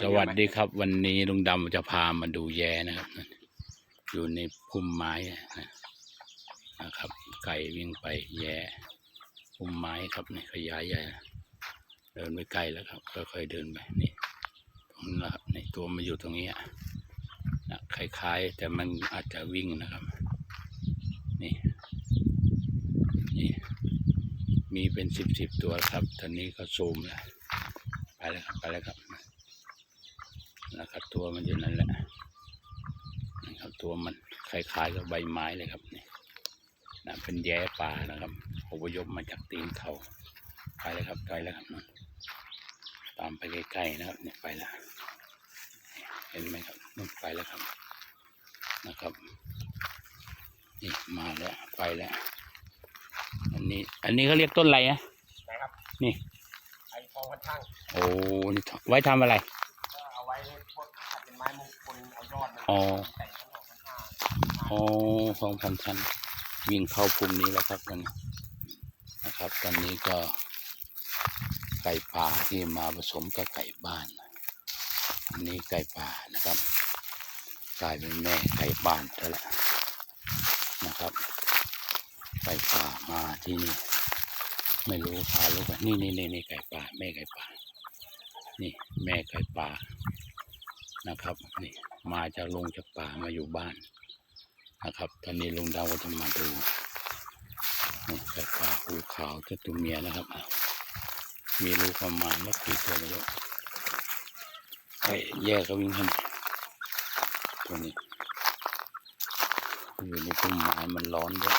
สวัสดีครับ วันนี้ลุงดำจะพามาดูแย้นะครับ อยู่ในพุ่มไม้นะครับ ไก่วิ่งไปแย้พุ่มไม้ครับนี่ขยายใหญ่เดินไปไกลแล้วครับค่อยๆเดินไปนี่ตรงนั้นะครับในตัวมันอยู่ตรงนี้นะคล้ายๆ แต่มันอาจจะวิ่งนะครับนี่นี่มีเป็นสิบสิบตัวครับตอนนี้ก็ซูมแล้วไปแล้วครับไปแล้วครับ นะครับ ตัวมันอยู่นั่นแหละนะครับตัวมันคล้ายๆกับใบไม้เลยครับนี่นะเป็นแย้ป่านะครับอพยพมาจากตีนเขาไปเลยครับไปแล้วครับนั่นตามไปใกล้ๆนะครับเนี่ยไปแล้วเห็นไหมครับนู่นไปแล้วครับนะครับนี่มาแล้วไปแล้ว อันนี้ อันนี้เขาเรียกต้นอะไรนะนะครับ นี่ไอ้ทองพันช่างโอ้นี่ไว้ทำอะไร ม้มงคลเอายอดมันอ๋อ แต่งทั้งหมดทั้งห้าอ๋อสองพันชั้น วิ่งเข้าภูมินี้แล้วครับตอนนี้นะครับ ตอนนี้ก็ไก่ป่าที่มาผสมกับไก่บ้านอันนี้ไก่ป่านะครับกลายเป็นแม่ไก่บ้านแล้วล่ะนะครับไก่ป่ามาที่นี่ไม่รู้พาลูกไปนี่นี่นี่นี่ไก่ป่าแม่ไก่ป่านี่แม่ไก่ป่า นะครับนี่มาจากลงจากป่ามาอยู่บ้านนะครับ ตอนนี้ลุงดาวก็จะมาดูนี่ไก่ป่าหูขาวเจ้าตัวเมียนะครับ มีลูกประมาณไม่กี่ตัวไม่รู้ไอ้แยกก็วิ่งขึ้นตัวนี้อยู่ในต้นไม้มันร้อนด้วย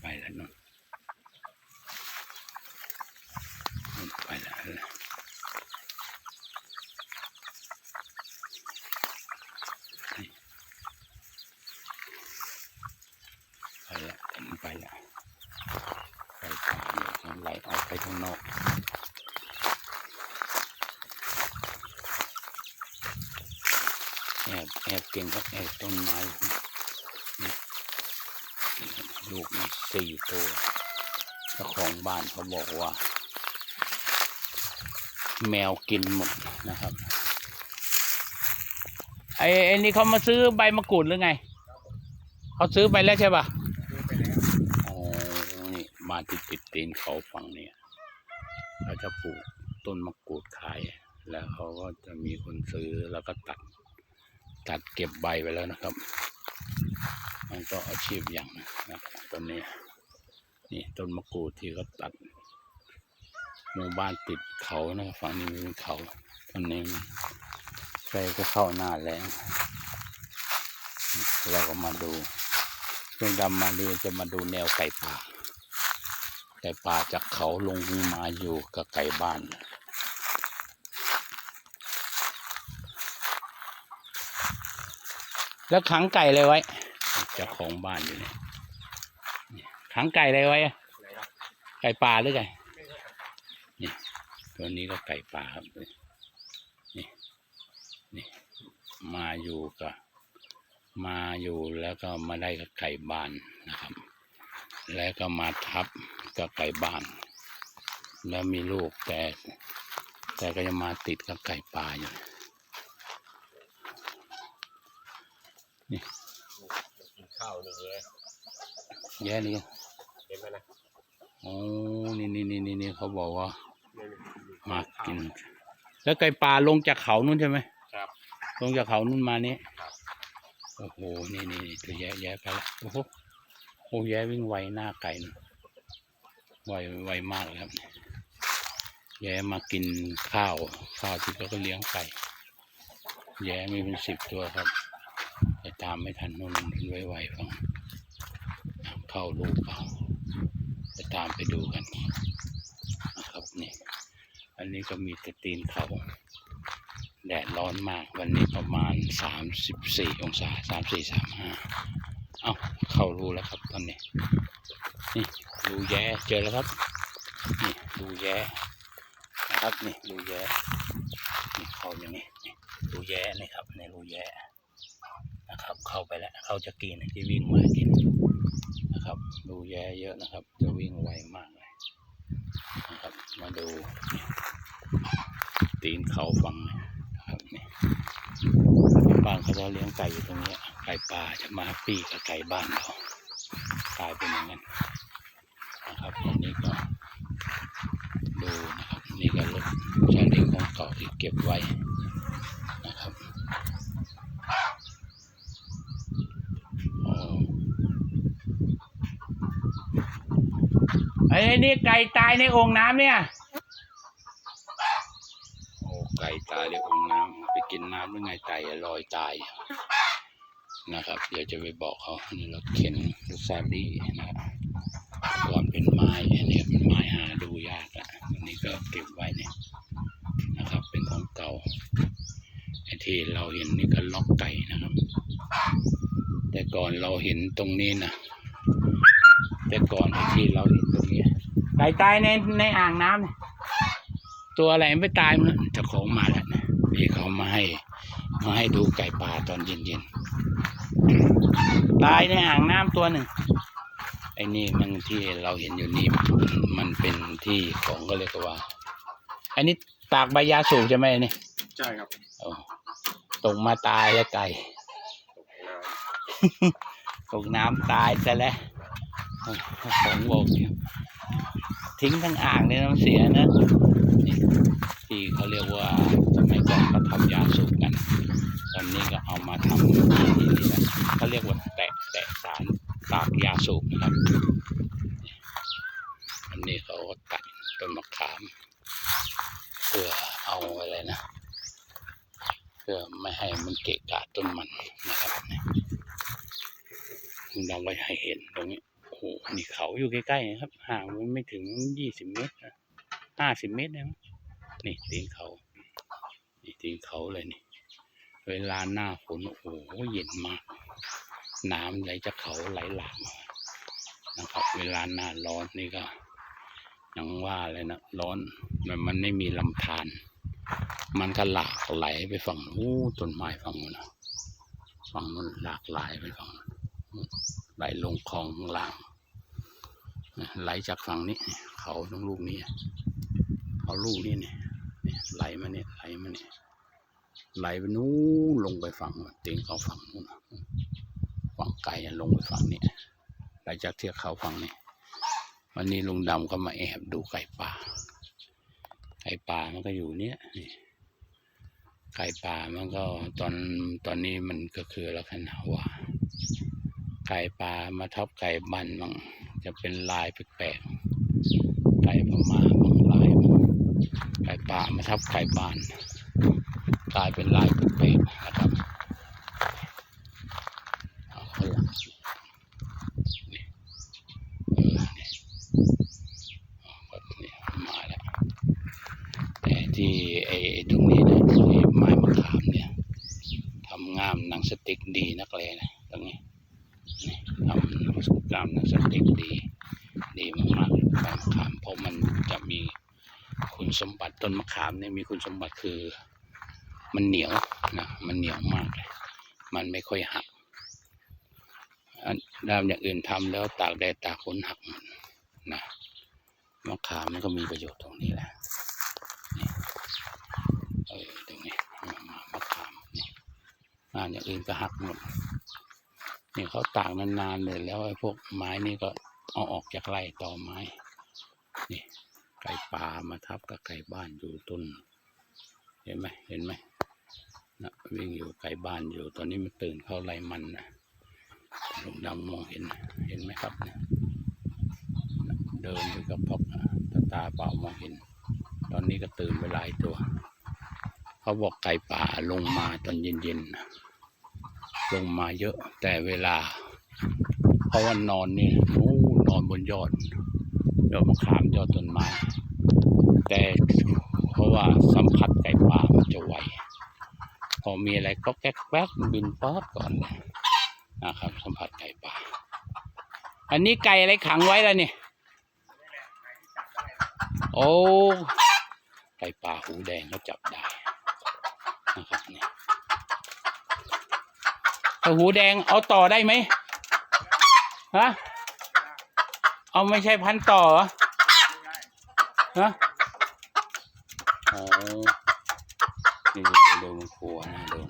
ไปแล้วนู่นนู่นไปแล้วนะนี่ไปแล้วมันไปแล้วไปป่าเนี่ยมันไหลออกไป ข้างนอกแอบแอบเก่งครับแอบต้นไม้นี่นี่ลูกมันสี่ตัวเจ้าของบ้านเขาบอกว่า แมวกินหมดนะครับ ไอ้ไอ้นี่เขามาซื้อใบมะกรูดหรือไง เขาซื้อไปแล้วใช่ปะซื้อไปแล้วอ๋อนี่มาติดติดตีนเขาฝั่งเนี่ย เขาจะปลูกต้นมะกรูดขาย แล้วเขาก็จะมีคนซื้อแล้วก็ตัด ตัดเก็บใบไปแล้วนะครับ มันก็อาชีพอย่างนะครับต้นนี้ นี่ต้นมะกรูดที่เขาตัดหมู่บ้านติดเขานะฝั่งนี้เป็นเขาต้นนี้ใกล้ก็เข้าหน้าแล้งเราก็มาดูเรื่องดำมาดีจะมาดูแนวไก่ป่า ไก่ป่าจากเขาลงมาอยู่กับไก่บ้าน แล้วขังไก่เลยไว้เจ้าของบ้านอยู่เนี่ยขังไก่เลยไว้ไก่ป่าหรือไก่นี่ตัวนี้ก็ไก่ป่าครับนี่นี่มาอยู่กับมาอยู่แล้วก็มาได้กับไก่บ้านนะครับ แล้วก็มาทับ กับไก่บ้าน แล้วมีลูกแต่ แต่ก็ยังมาติดกับไก่ป่าอยู่กินข้าวนี่เลยแย่นี่เห็นไหมนะโอ้นี่นี่นี่นี่นี่เขาบอกว่านี่นี่มากิน แล้วไก่ป่าลงจากเขานู่นใช่ไหมครับ ลงจากเขานู่นมานี่ครับโอ้โหนี่นี่นี่ตัวแย่แย่ไปแล้วโอ้โหโอ้แย่วิ่งไวหน้าไก่นะ ไวไวมากเลยครับแย่มากินข้าวข้าวที่เขาก็เลี้ยงไก่แย่มีเป็นสิบตัวครับแต่ตามไม่ทันนู่นมันไวๆฟังเข้าลูกเปล่าจะตามไปดูกันนะครับนี่อันนี้ก็มีแต่ตีนเขาแดดร้อนมากวันนี้ประมาณสามสิบสี่องศาสามสี่สามห้าเอ้าเข้ารูแล้วครับตอนนี้นี่ รูแย้เจอแล้วครับนี่รูแย้นะครับนี่รูแย้นี่เข้าอย่างนี้นี่รูแย้นี่ครับในรูแย้นะครับ เข้าไปแล้วเขาจะกินที่วิ่งมากินนะครับดูแย่เยอะนะครับ จะวิ่งไวมากเลยนะครับ มาดูตีนเขาฟังนะครับนี่บ้านเขาจะเลี้ยงไก่อยู่ตรงเนี้ยไก่ป่าจะมาปีกับไก่บ้านเรากลายเป็นอย่างนั้น นะครับอันนี้ก็ดูนะครับนี่ก็รถชาเล้งของเก่าที่เก็บไว้นะครับอ๋อไอ้นี่ไก่ตายในโอ่งน้ำเนี่ยโอ้ไก่ตายในโอ่งน้ำไปกินน้ำหรือไงไก่ลอยตายนะครับ เดี๋ยวจะไปบอกเขานี่รถเข็นรถซาบี้นะครับ ก่อนเป็นไม้อันนี้เป็นไม้หาดูยากละอันนี้ก็เก็บไว้เนี่ยนะครับ เป็นของเก่าไอ้ที่เราเห็นนี่ก็ล็อกไก่นะครับ แต่ก่อนเราเห็นตรงนี้นะแต่ก่อนไอ้ที่เราเห็นตรงนี้ไก่ตายในในอ่างน้ำเนี่ยตัวอะไรไม่ตายมันนะเจ้าของมาแล้วนะพี่เขามาให้มาให้ดูไก่ป่าตอนเย็นๆตายในอ่างน้ำตัวหนึ่ง ไอ้นี่มันที่เราเห็นอยู่นี่มันเป็นที่ของก็เรียกว่า อันนี้ตากใบยาสูบใช่ไหมนี่ใช่ครับโอ้ตกมาตายแล้วไก่ตกน้ำตายซะแล้วโอ้ผมบอกอยู่ทิ้งทั้งอ่างเลยน้ำเสียนะนี่ที่เขาเรียกว่าสมัยก่อนเขาทำยาสูบกัน ตอนนี้ก็เอามาทำที่นี่แหละเขาเรียกว่าแตะแตะสาร ตากยาสูบนะครับอันนี้เขาตัดต้นมะขาม เพื่อเอาอะไรนะ เพื่อไม่ให้มันเกะกะต้นมันนะครับเนี่ยเราไว้ให้เห็นตรงนี้โอ้โหนี่เขาอยู่ใกล้ๆนะครับ ห่างมันไม่ถึงยี่สิบเมตรห้าสิบเมตรนะมั้งนี่ตีนเขานี่ตีนเขาเลยนี่ เวลาหน้าฝนโอ้โหเย็นมาก น้ำไหลจากเขาไหลหลากมานะครับ เวลาหน้าร้อนนี่ก็ยังว่าเลยนะร้อนมันมันไม่มีลำธารมันก็หลากไหลไปฝั่งนู้นต้นไม้ฝั่งนู้นฝั่งนู้นหลากไหลไปฝั่งนู้นไหลลงคลองล่าง ไหลจากฝั่งนี้ เขาตรงลูกนี้เขาลูกนี้เนี่ยเนี่ไหลมาเนี่ยไหลมาเนี่ยไหลไปนู้นลงไปฝั่งนู้นตีนเขาฝั่งนู้นนะ ฝั่งไกลลงไปฝั่งนี้หลังจากเทือกเขาฝั่งนี้ วันนี้ลุงดำก็มาแอบดูไก่ป่า ไก่ป่ามันก็อยู่เนี้ยนี่ไก่ป่ามันก็ตอนตอนนี้มันก็คือลักษณะว่า ไก่ป่ามาทับไก่บันบ้างจะเป็นลายแปลกๆไก่พม่าบางลายไก่ป่ามาทับไก่บานกลายเป็นลายแปลกๆนะครับเอาข้างหลังนี่เออนี่ ก็เนี่ยมาแล้ว แต่ที่ไอ้ตรงนี้นะที่ไม้มะขามเนี่ยทำงามหนังสติ๊กดีนักเลยนะตรงนี้นี่ทำงามหนังสติ๊กดี ดีมากๆเลยไม้มะขามเพราะมันจะมีคุณ สมบัติต้นมะขามเนี่ยมีคุณสมบัติคือมันเหนียวนะมันเหนียวมากเลยมันไม่ค่อยหักด้ามอย่างอื่นทำแล้วตากแดดตากฝนหักหมดนะมะขามมันก็มีประโยชน์ตรงนี้แหละเออตรงนี้เอามามะขามนี่งานอย่างอื่นก็หักหมดนี่เขาตากนานๆเลยแล้วไอ้พวกไม้นี่ก็เอาออกจากไร่ต่อไม้นี่ ไก่ป่ามาทับกับไก่บ้านอยู่ต้น เห็นไหมเห็นไหมนะวิ่งอยู่ไก่บ้านอยู่ ตอนนี้มันตื่นเข้าไร่มันนะลุงดำมองเห็น เห็นไหมครับเนี่ยเดินอยู่กับพบตาตาเปล่ามองเห็น ตอนนี้ก็ตื่นไปหลายตัว เขาบอกไก่ป่าลงมาตอนเย็นๆ ลงมาเยอะแต่เวลา เพราะว่านอนนี่นู้นอนบนยอด ยอดมะขามยอดต้นไม้แต่เพราะว่าสัมผัสไก่ป่ามันจะไวพอมีอะไรก็แก๊กแป๊กบินป๊อดก่อนนะครับ สัมผัสไก่ป่า อันนี้ไก่อะไรขังไว้แล้วเนี่ยโอ้ไก่ป่าหูแดงก็จับได้นะครับเนี่ยหูแดงเอาต่อได้ไหมฮะ เอาไม่ใช่พันต่อเหรอฮะอ๋อนี่เดูมันครัวนะดู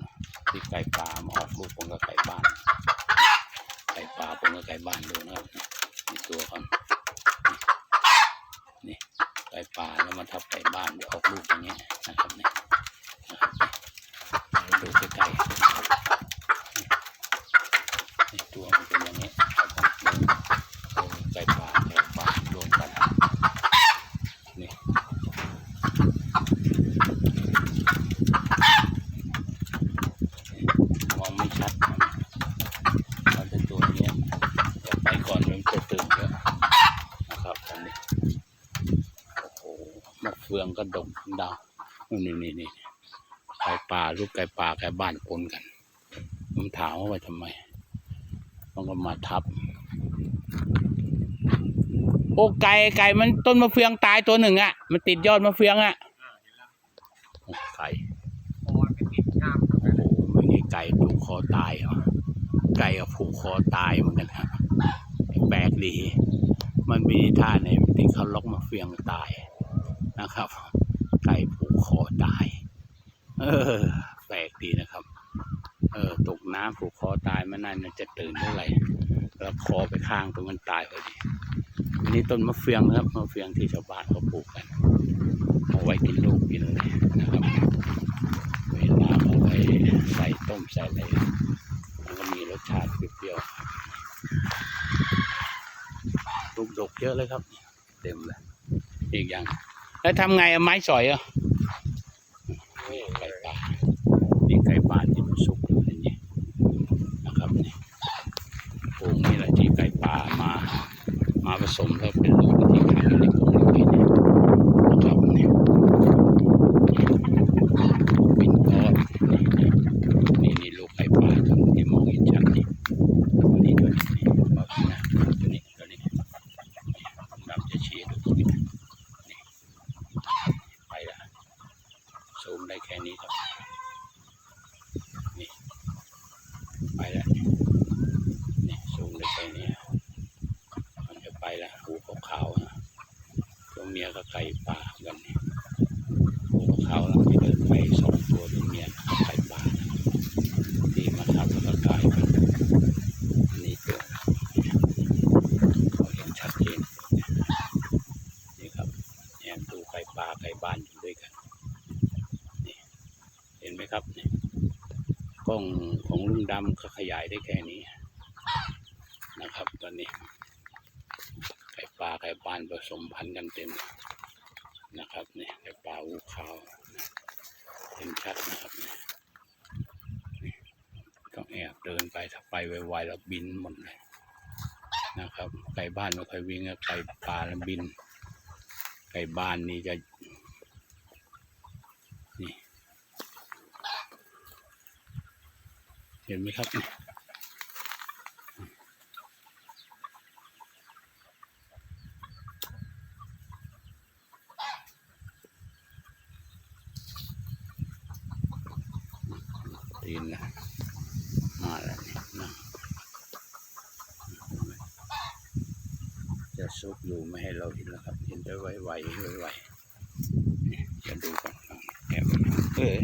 ที่ไก่ป่ามาออกลูกผมก็ไก่บ้าน ไก่ป่าผมก็ไก่บ้านดูนะครับนี่ตัวเขานี่ไก่ป่าแล้วมาทับไก่บ้านเดี๋ยวออกลูกอย่างเงี้ยนะครับเนี่ยดูใกล้ๆนี่ตัวมันเป็นอย่างนี้ครับผมดูดูไก่ป่าไก่บ้านรวมกันนี่มองไม่ชัดนะ มันเป็นตัวเนี้ยเดี๋ยวไปก่อนมันจะตื่นเยอะนะครับตอนนี้โอ้โหมะเฟืองก็ดกดาว นี่นี่นี่ไก่ป่าลูกไก่ป่าไก่บ้านปนกัน ผมถามว่าทำไม มันก็มาทับ โอ้ไก่ไก่มันต้นมะเฟืองตายตัวหนึ่งอะ มันติดยอดมะเฟืองอะโอ้ไก่พอมันไปติดง่ามโอ้โหไม่ใช่ไก่ผูกคอตายเหรอไก่กับผูกคอตายเหมือนกันครับแปลกดี มันมีท่าในที่เขาล็อกมาเฟียงตายนะครับ ไก่ผูก คอตาย เออ แปลกดีนะครับ เออ ตกน้ำผูกคอตายมันนั่นน่ะจะตื่นเท่าไหร่แล้วคอไปข้างตรงมันตายพอดีอันนี้ต้นมะเฟืองนะครับ มะเฟืองที่ชาวบ้านเขาปลูกกัน เอาไว้กินลูกกินอะไรนะครับ เวลาเอาไว้ใส่ต้มใส่อะไรมันก็มีรสชาติเปรี้ยวๆลูกดกเยอะเลยครับ เต็มเลย อีกอย่าง แล้วทำไงอะไม้สอยอะนี่ไก่ป่านี่ไก่ป่าที่มันสุกอยู่ในนี้นะครับนี่โป่งนี่แหละที่ไก่ป่ามา มาผสมแล้วเป็นลูกที่ขายอยู่ในกรงไว้เนี่ยนะครับนี่ปิ่นทอดนี่นี่ลูกไก่ป่าครับที่มองเห็นชัดนี่ตัวนี้ตัวนี้นี่บอกนะตัวนี้ตัวนี้ดำจะชี้ดูตรงนี้นี่ไปละซูมได้แค่นี้ครับนี่ไปละนี่ซูมได้แค่นี้ มันจะไปละหูขาวๆนะตัวเมี ยก็ไก่ป่ากันนี่หูขาวๆแล้วที่เดินไปสองตัวตัวเมียไก่ป่าที่มาทับแล้วก็กลายเป็นนี่ตัวเราเห็นชัดเจนนี่ครับแอบดูไก่ป่าไก่บ้านอยู่ด้วยกันนี่เห็นไหมครับนี่กล้องของลุงดำก็ขยายได้แค่นี้นะครับ ตอนนี้ ไก่ปลาไก่ปานผ สมพันธุ์กันเต็มนะครับเนี่ยไก่ปลาอูขาวเห็นชัดนะครับเนี่ยต้องแอบเดินไปถ้าไปไวๆแล้วบินหมดเลยนะครับไก่บ้านไม่ค่อยวิ่งไก่ปลาแล้วบิน ไก่บ้านนี่จะนี่เห็นไหมครับนี่ ตีนนะมาแล้วนี่นะูไม่ให้เราเห็นแล้วครับ เห็นได้ไวๆไวๆจะดูก่อนแอบเออ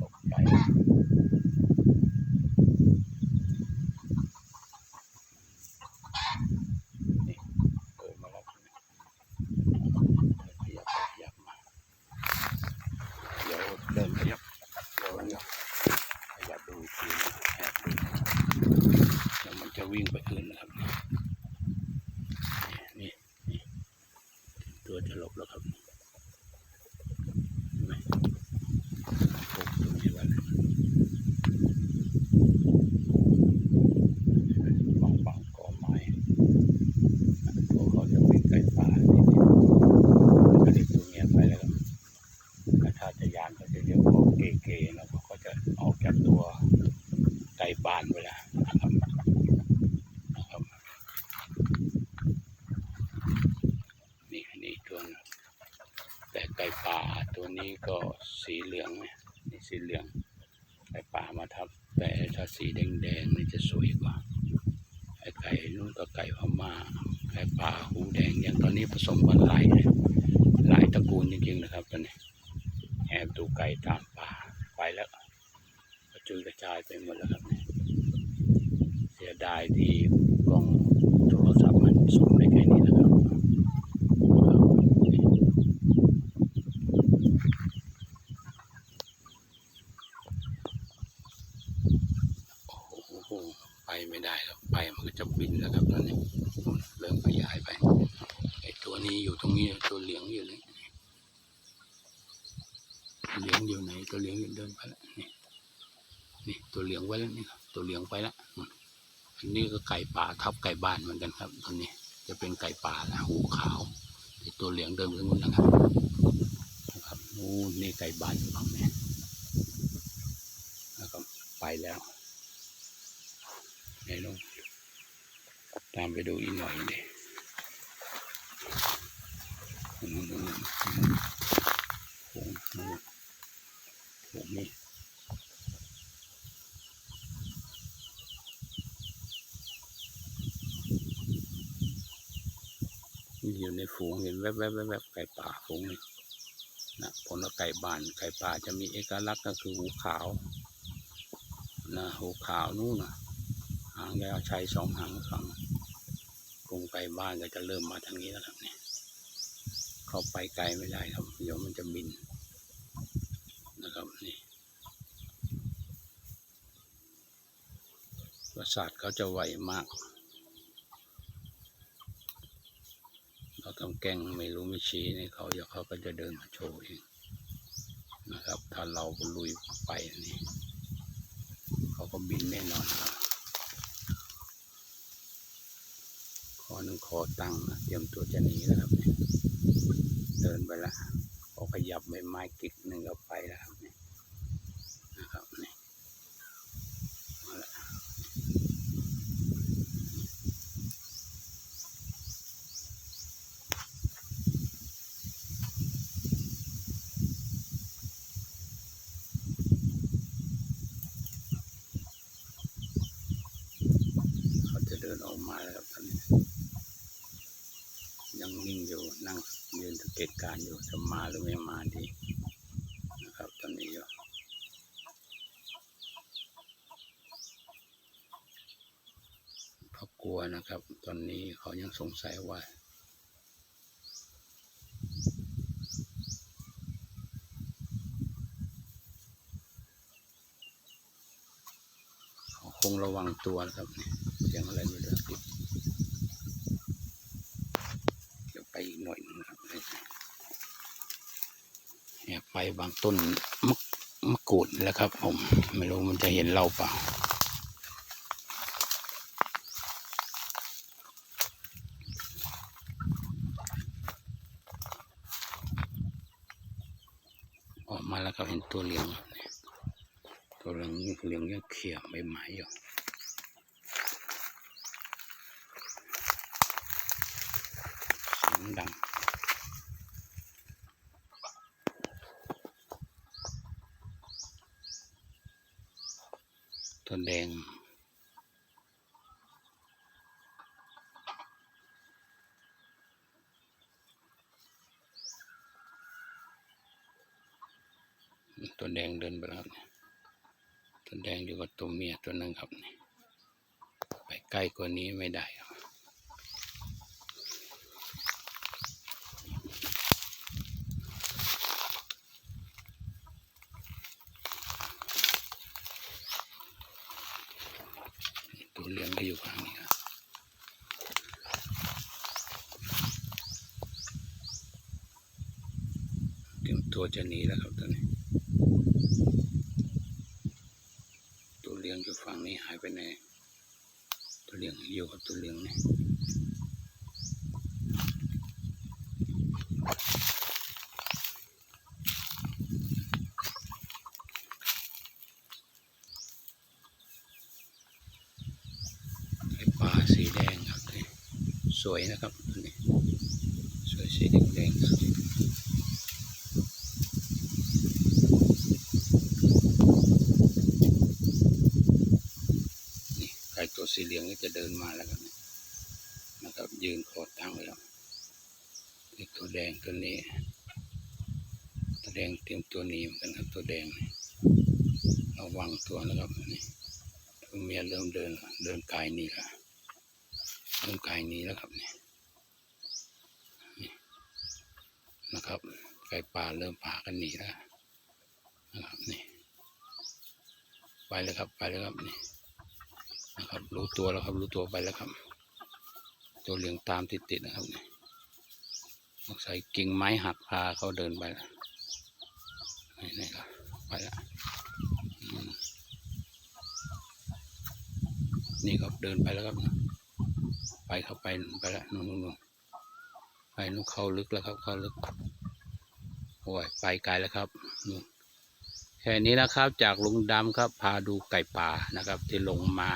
ตกใจเกิดมาแล้วขยับไปขยับมา เดี๋ยวเดินขยับเดี๋ยวเดี๋ยวขยับดูอีกทีนะแอบดูเดี๋ยวมันจะวิ่งไปอื่นนะครับ นี่นี่ตัวจะหลบแล้วครับเห็นไหมปกตรงนี้ไว้เลยบางบางกอไม้ตัวเขาจะเป็นไก่ป่านี่อันนี้ตัวเมียไปแล้วครับ กระชาติยานเขาจะเรียกว่าเก๋ๆแล้วเขาก็จะออกจากตัวไก่บานไปแล้วนะครับนะครับ ตัวหนึงแต่ไก่ป่าตัวนี้ก็สีเหลืองเนี่ยนี่สีเหลือง ไก่ป่ามาทับ แต่ถ้าสีแดงๆนี่จะสวยกว่าไอ้ไก่นู่นก็ไก่พม่าไก่ป่าหู แดงอย่างตอนนี้ผสมกันหลายหลายตระกูลจริงๆนะครับตอนนี้แอบดูไก่ตามป่าไปแล้วกระจุยกระจายไปหมดแล้วครับเสียดายที่กล้องโทรศัพท์มันสูงได้แค่นี้นะครับโอ้โหไปไม่ได้ครับไปมันก็จะบินแล้วครับตอนนี้เริ่มขยายไปไอ้ตัวนี้อยู่ตรงนี้ตัวเหลืองอยู่เลยเหลืองอยู่ไหนตัวเหลืองอยู่เดินไปแล้วนี่นี่ตัวเหลือง ไว้แล้วนี่ครับตัวเหลืองไปแล้วอันนี้ก็ไก่ป่าทับไก่บ้านเหมือนกันครับตัวนี้จะเป็นไก่ป่าละหูขาวแต่ตัวเหลืองเดินไปทางนู้นนะครับนะครับนู่นนี่ไก่บ้านอยู่ฝั่งนี้แล้วก็ไปแล้วไหนลงตามไปดูอีกหน่อยดินู่นนู่นนู่นโอ้โหโอ้โหนี่อยู่ใน ฝูงเห็นแวบๆแวบๆไก่ป่าฝูงนะผลไก่บ้านไก่ป่าจะมีเอกลักษณ์ก็คือหูขาวนะหูขาวนู่นนะหางยาวใช้สองหางฝั่งกรงไก่บ้านก็จะเริ่มมาทางนี้แล้วครับเนี่ยเข้าไปไกลไม่ได้ครับเดี๋ยวมันจะบินนะครับนี่ประสาทเขาจะไวมาก เราต้องแกล้งไม่รู้ไม่ชี้ในเขาเดี๋ยวเขาก็จะเดินมาโชว์เองนะครับ ถ้าเราลุยไปนี่เขาก็บินแน่นอนครับคอหนึ่งคอตั้งนะเตรียมตัวจะหนีแล้วครับเนี่ยเดินไปละพอขยับใบไม้กิกหนึ่งก็ไปแล้วครับเนี่ยนะครับนี่ละ เขาจะเดินออกมาแล้วครับตอนนี้ ยังนิ่งอยู่นั่งยืนสังเกตการณ์อยู่ จะมาหรือไม่มาดีนะครับตอนนี้อยู่เขากลัวนะครับ ตอนนี้เขายังสงสัยว่าคงระวังตัวครับเนี่ยเสียงอะไรไม่รู้ติดเดี๋ยวไปอีกหน่อยหนึงนะครับเนี่ย ไปบางต้นมะมะกรูดแล้วครับ ผม ไม่รู้มันจะเห็นเราเปล่า ออกมาแล้วครับเห็นตัวเหลืองเนี่ยตัวเหลืองเหลืองยังเขี่ยใบไม้อยู่เสียงดัง ตัวแดงตัวแดงเดินไปแล้วตัวแดงอยู่กับตัวเมียตัวนึงครับนี่ไปใกล้กว่านี้ไม่ได้ครับ ตัวเหลืองก็อยู่ข้างนี้ครับเตรียมตัวจะหนีแล้วครับตอนนี้ ตัวเหลืองอยู่ฝั่งนี้หายไปไหนตัวเหลืองอยู่กับตัวเหลืองนี่ไอ้ปลา สวยนะครับตัวนี้สวยสีแดงนี่ไก่ตัวสีเหลืองก็จะเดินมาแล้วครับเนี่ยนะครับ ยืนคอตั้งไว้แล้วนี่ตัวแดงตัวนี้ตัวแดงเตรียมตัวนีเหมือนกันครับตัวแดงระวังตัวนะครับนี่ตัวเมียเริ่มเดินเดินกายนี้แล้ว เริ่มกายนี้แล้วครับนี่นี่นะครับไก่ป่าเริ่มพากันหนีแล้วนะครับนี่ไปแล้วครับไปแล้วครับนี่นะครับ รู้ตัวแล้วครับรู้ตัวไปแล้วครับ ตัวเหลืองตามติดๆนะครับนี่สงสัยกิ่งไม้หักพาเขาเดินไปแล้วนี่นี่ครับไปและอืมนี่ครับเดินไปแล้วครับ เข้าไปไปละนู่นนู่นไปนู่นเข้าลึกแล้วครับ เข้าลึกโอ้ยไปไกลแล้วครับนู่นแค่นี้นะครับ จากลุงดำครับ พาดูไก่ป่านะครับ ที่ลงมา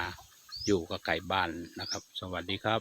อยู่กับไก่บ้านนะครับ สวัสดีครับ